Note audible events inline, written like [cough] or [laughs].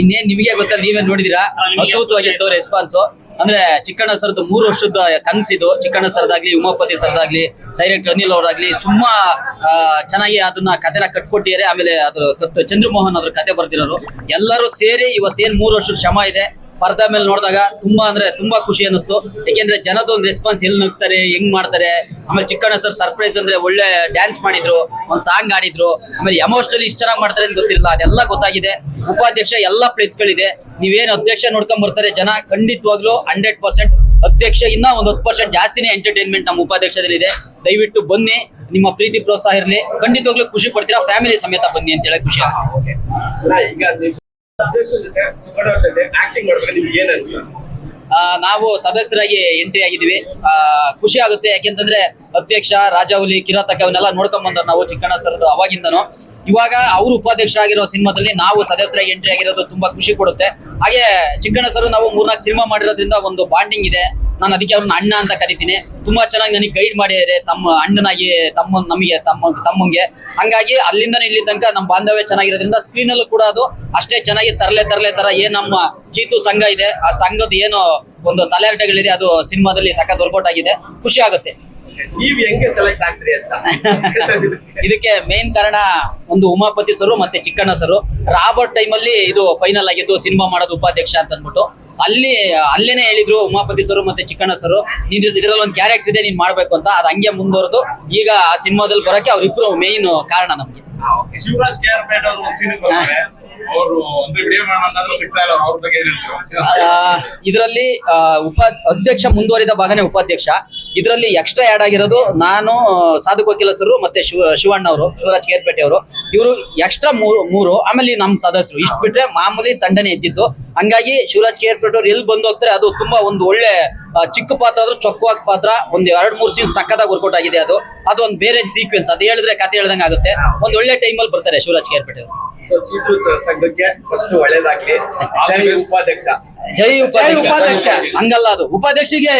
ಇನ್ನೇನ್ ನಿಮಗೆ ಗೊತ್ತಾ ನೀವೇ ನೋಡಿದಿರಾ? ಅದ್ಭುತವಾಗಿತ್ತು ರೆಸ್ಪಾನ್ಸ್ ಅಂದ್ರೆ ಚಿಕ್ಕಣ್ಣ ಸರ್ದು ಮೂರು ವರ್ಷದ ಕನಸಿದು ಚಿಕ್ಕಣ್ಣ ಸರ್ದಾಗ್ಲಿ ಉಮಾಪತಿ ಸರ್ದಾಗ್ಲಿ ಡೈರೆಕ್ಟರ್ ಅನಿಲ್ ಅವರಾಗ್ಲಿ ಸುಮ್ಮಾ ಚೆನ್ನಾಗಿ ಅದನ್ನ ಕಥೆನ ಕಟ್ಕೊಟ್ಟಿದ್ದಾರೆ. ಆಮೇಲೆ ಅದ್ರ ಚಂದ್ರಮೋಹನ್ ಅದ್ರ ಕತೆ ಬರ್ದಿರೋರು. ಎಲ್ಲರೂ ಸೇರಿ ಇವತ್ತೇನ್ ಮೂರು ವರ್ಷದ ಶ್ರಮ ಇದೆ. ಪರ್ದ ಮೇಲೆ ನೋಡಿದಾಗ ತುಂಬಾ ಅಂದ್ರೆ ತುಂಬಾ ಖುಷಿ ಅನಿಸ್ತು ಯಾಕೆಂದ್ರೆ ಜನದ ಒಂದು ರೆಸ್ಪಾನ್ಸ್ ಎಲ್ಲಿ ನಗ್ತಾರೆ, ಹೆಂಗ್ ಮಾಡ್ತಾರೆ, ಆಮೇಲೆ ಚಿಕ್ಕಣ್ಣ ಸರ್ ಸರ್ಪ್ರೈಸ್ ಅಂದ್ರೆ ಒಳ್ಳೆ ಡ್ಯಾನ್ಸ್ ಮಾಡಿದ್ರು, ಒಂದ್ ಸಾಂಗ್ ಆಡಿದ್ರು ಆಮೇಲೆ ಎಮೋಷನಲಿ ಇಷ್ಟ ಚೆನ್ನಾಗಿ ಮಾಡ್ತಾರೆ ಅಂತ ಗೊತ್ತಿರಲಿಲ್ಲ ಅದೆಲ್ಲ ಗೊತ್ತಾಗಿದೆ. ಉಪಾಧ್ಯಕ್ಷ ಎಲ್ಲ ಪ್ಲೇಸ್ಗಳಿದೆ ನೀವೇನು ಅಧ್ಯಕ್ಷ ನೋಡ್ಕೊಂಡ್ ಬರ್ತಾರೆ ಜನ, ಖಂಡಿತವಾಗ್ಲೂ ಹಂಡ್ರೆಡ್ ಪರ್ಸೆಂಟ್ ಅಧ್ಯಕ್ಷ, ಇನ್ನ ಒಂದ್ ಹತ್ತು ಪರ್ಸೆಂಟ್ ಜಾಸ್ತಿನೇ ಎಂಟರ್ಟೈನ್ಮೆಂಟ್ ನಮ್ಮ ಉಪಾಧ್ಯಕ್ಷದಲ್ಲಿ ಇದೆ ದಯವಿಟ್ಟು ಬನ್ನಿ, ನಿಮ್ಮ ಪ್ರೀತಿ ಪ್ರೋತ್ಸಾಹ ಇರಲಿ. ಖಂಡಿತವಾಗ್ಲೂ ಖುಷಿ ಪಡ್ತೀರಾ ಫ್ಯಾಮಿಲಿ ಸಮೇತ ಬನ್ನಿ ಅಂತ ಹೇಳಿ ಖುಷಿ ಈಗ ಆ, ನಾವು ಸದಸ್ಯರಾಗಿ ಎಂಟ್ರಿ ಆಗಿದ್ದೀವಿ. ಆ, ಖುಷಿ ಆಗುತ್ತೆ ಯಾಕೆಂತಂದ್ರೆ ಅಧ್ಯಕ್ಷ ರಾಜಾವಲಿ ಕಿರಾತಕ ಅವನ್ನೆಲ್ಲ ನೋಡ್ಕೊಂಡ್ ಬಂದ್ರು ನಾವು ಚಿಕ್ಕಣ್ಣ ಸರ್ ಅವಾಗಿಂದನು. ಇವಾಗ ಅವರು ಉಪಾಧ್ಯಕ್ಷರಾಗಿರೋ ಸಿನಿಮಾದಲ್ಲಿ ನಾವು ಸದಸ್ಯರಾಗಿ ಎಂಟ್ರಿ ಆಗಿರೋದು ತುಂಬಾ ಖುಷಿ ಕೊಡುತ್ತೆ. ಹಾಗೆ ಚಿಕ್ಕಣ್ಣ ಸರ್ ನಾವು ಮೂರ್ನಾಲ್ಕು ಸಿನಿಮಾ ಮಾಡಿರೋದ್ರಿಂದ ಒಂದು ಬಾಂಡಿಂಗ್ ಇದೆ. ನಾನು ಅದಕ್ಕೆ ಅವ್ರನ್ನ ಅಣ್ಣ ಅಂತ ಕರಿತೀನಿ. ತುಂಬಾ ಚೆನ್ನಾಗಿ ನನಗೆ ಗೈಡ್ ಮಾಡಿದ್ದಾರೆ ತಮ್ಮ ಅಣ್ಣನಾಗಿ ತಮ್ಮ ನಮಗೆ ತಮ್ಮ ತಮ್ಮಂಗೆ. ಹಂಗಾಗಿ ಅಲ್ಲಿಂದ ಇಲ್ಲಿ ತನಕ ನಮ್ಮ ಬಾಂಧವ್ಯ ಚೆನ್ನಾಗಿರೋದ್ರಿಂದ ಸ್ಕ್ರೀನ್ ಅಲ್ಲೂ ಕೂಡ ಅದು ಅಷ್ಟೇ ಚೆನ್ನಾಗಿ ತರಲೆ ತರಲೆ ತರ ಏನ್ ನಮ್ಮ ಚೀತು ಸಂಘ ಇದೆ. ಆ ಸಂಘದ ಏನು ಒಂದು ತಲೆಹರಟೆಗಳಿದೆ ಅದು ಸಿನಿಮಾದಲ್ಲಿ ಸಖತ್ ವರ್ಕೌಟ್ ಆಗಿದೆ. ಖುಷಿ ಆಗುತ್ತೆ. ನೀವ್ ಹೆಂಗೆ ಸೆಲೆಕ್ಟ್ ಆಗ್ತೀರಿ ಅಂತ. ಇದಕ್ಕೆ ಮೇನ್ ಕಾರಣ ಒಂದು ಉಮಾಪತಿ ಸರು ಮತ್ತೆ ಚಿಕ್ಕಣ್ಣ ಸರು. ರಾಬರ್ಟ್ ಟೈಮಲ್ಲಿ ಇದು ಫೈನಲ್ ಆಗಿದ್ದು ಸಿನಿಮಾ ಮಾಡೋದು ಉಪಾಧ್ಯಕ್ಷ ಅಂತ ಅಂದ್ಬಿಟ್ಟು ಅಲ್ಲಿ, ಅಲ್ಲೇನೆ ಹೇಳಿದ್ರು ಉಮಾಪತಿ ಸರ್ ಮತ್ತೆ ಚಿಕ್ಕಣ್ಣ ಸರ್ ನೀನ್ ಇದ್ರಲ್ಲಿ ಒಂದು ಕ್ಯಾರೆಕ್ಟರ್ ಇದೆ ನೀನ್ ಮಾಡ್ಬೇಕು ಅಂತ. ಅದ್ ಹಂಗೆ ಮುಂದುವರೆದು. ಈಗ ಸಿನಿಮಾದಲ್ಲಿ ಬರೋಕೆ ಅವ್ರಿಬ್ರು ಮೇನ್ ಕಾರಣ ನಮ್ಗೆ. ಶಿವರಾಜ್ ಇದರಲ್ಲಿ ಉಪ, ಅಧ್ಯಕ್ಷ, ಮುಂದುವರಿದ ಭಾಗನೇ ಉಪಾಧ್ಯಕ್ಷ. ಇದರಲ್ಲಿ ಎಕ್ಸ್ಟ್ರಾ ಆಡ್ ಆಗಿರೋದು ನಾನು ಸಾಧು ಕೋಕಿಲಸರು ಸರು ಮತ್ತೆ ಶಿವ ಶಿವಣ್ಣ ಅವರು ಶಿವರಾಜ್ ಕೇರ್ಪೇಟೆ ಅವರು. ಇವರು ಎಕ್ಸ್ಟ್ರಾ ಮೂರು ಮೂರು, ಆಮೇಲೆ ನಮ್ಮ ಸದಸ್ಯರು. ಇಷ್ಟು ಬಿಟ್ರೆ ಮಾಮೂಲಿ ತಂಡನೇ ಇದ್ದಿದ್ದು. ಹಂಗಾಗಿ ಶಿವರಾಜ್ ಕೇರ್ಪೇಟೆ ಅವರು ಎಲ್ಲಿ ಬಂದು ಹೋಗ್ತಾರೆ, ಅದು ತುಂಬಾ ಒಂದು ಒಳ್ಳೆ ಚಿಕ್ಕ ಪಾತ್ರ ಆದ್ರೂ ಚೊಕ್ಕವಾದ ಪಾತ್ರ. ಒಂದ್ ಎರಡ್, ಮೂರು ಸೀನ್ ಸಕ್ಕದಾಗಿ ವರ್ಕೌಟ್ ಆಗಿದೆ ಅದು. ಅದು ಒಂದು ಬೇರೆ ಸೀಕ್ವೆನ್ಸ್ ಅದು ಹೇಳಿದ್ರೆ ಕತೆ ಹೇಳ್ದಂಗೆ ಆಗುತ್ತೆ. ಒಂದ್ ಒಳ್ಳೆ ಟೈಮಲ್ಲಿ ಬರ್ತಾರೆ ಶಿವರಾಜ್ ಕೇರ್ಪೇಟೆ ಅವರು. ಸೊ ಸಂಘಕ್ಕೆ ಫಸ್ಟ್ ಒಳ್ಳೇದಾಗ್ಲಿ. [laughs] ಜೈ ಉಪಾಧ್ಯಕ್ಷ. ಜೈ ಉಪಾಧ್ಯಕ್ಷ. ಹಂಗಲ್ಲ ಅದು. ಉಪಾಧ್ಯಕ್ಷಿಗೆ